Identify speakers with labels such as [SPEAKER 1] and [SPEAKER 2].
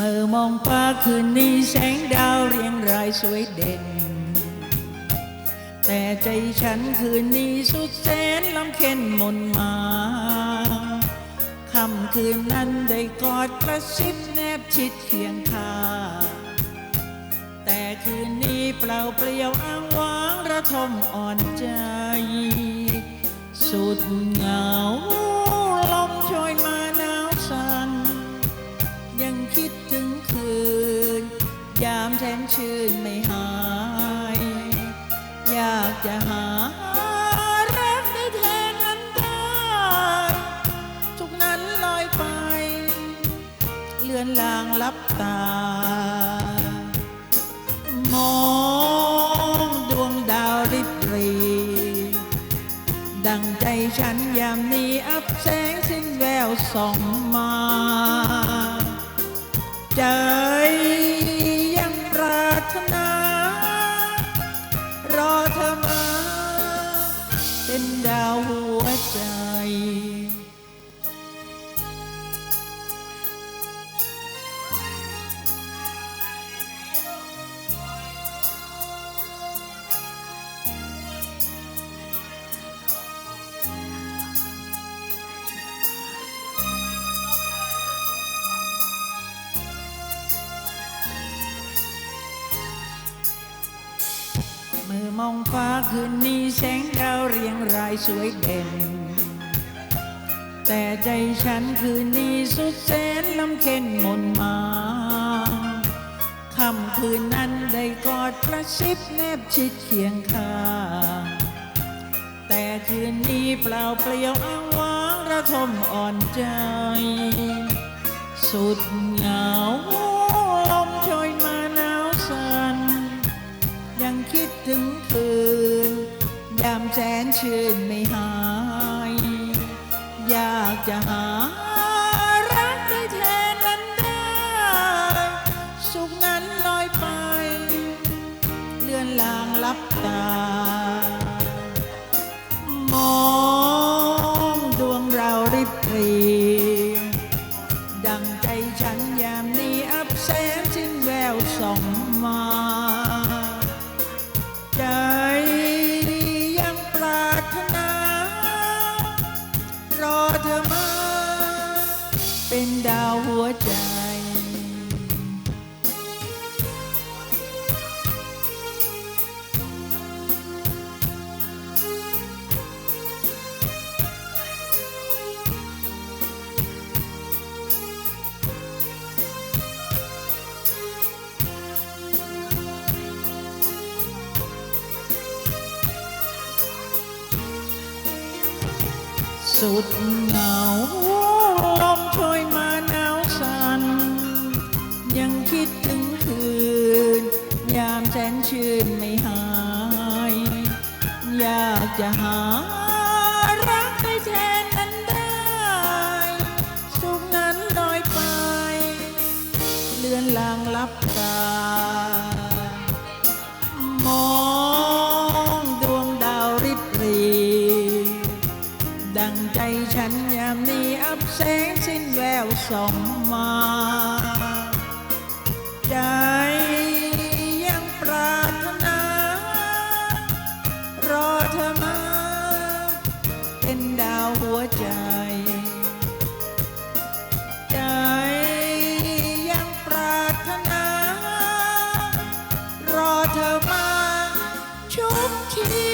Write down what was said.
[SPEAKER 1] เมื่อมองฟ้าคืนนี้แสงดาวเรียงรายสวยเด่น แต่ใจฉันคืนนี้สุดแสนลำเค็นมนมาค่ำคืนนั้นได้กอดกระซิบแนบชิดเคียงข้างแต่คืนนี้เปล่าเปลี่ยวอ้างว้างระทมอ่อนใจ สุดเหงา ถึงคืน ยามแสนชื่นไม่หาย อยากจะหารักได้แทนนั้นได้ทุกนั้นลอยไป เลือนลางลับตา มองดวงดาวริบรี ดังใจฉันยามนี้อับแสงสิ้นแววส่องมา ใจยังปรารถนา รอเธอมา เป็นดาวหัวใจ มื่อมองฟ้าคืนนี้แสงดาวเรียงรายสวยเด่น แต่ใจฉันคืนนี้สุดแสนลำเค็นมนมาค่ำคืนนั้นได้กอดกระซิบแนบชิดเคียงข้างแต่คืนนี้เปล่าเปลี่ยวอ้างว้างระทมอ่อนใจ สุดเหงา ชื่นไม่หาย อยากจะหารักได้แทนนั้นได้ สุขนั้นลอยไป เลื่อนลางลับตา มองดวงเราริบรี เป็นดาวหัวใจ สุดเหงา แสนชื่นไม่หาย อยากจะหารักได้แทนนั้นได้ สุขนั้นลอยไป เลือนลางลับตามองดวงดาวริบหรี ดังใจฉันยามนี้อับแสงสิ้นแววส่องมา ใจ ร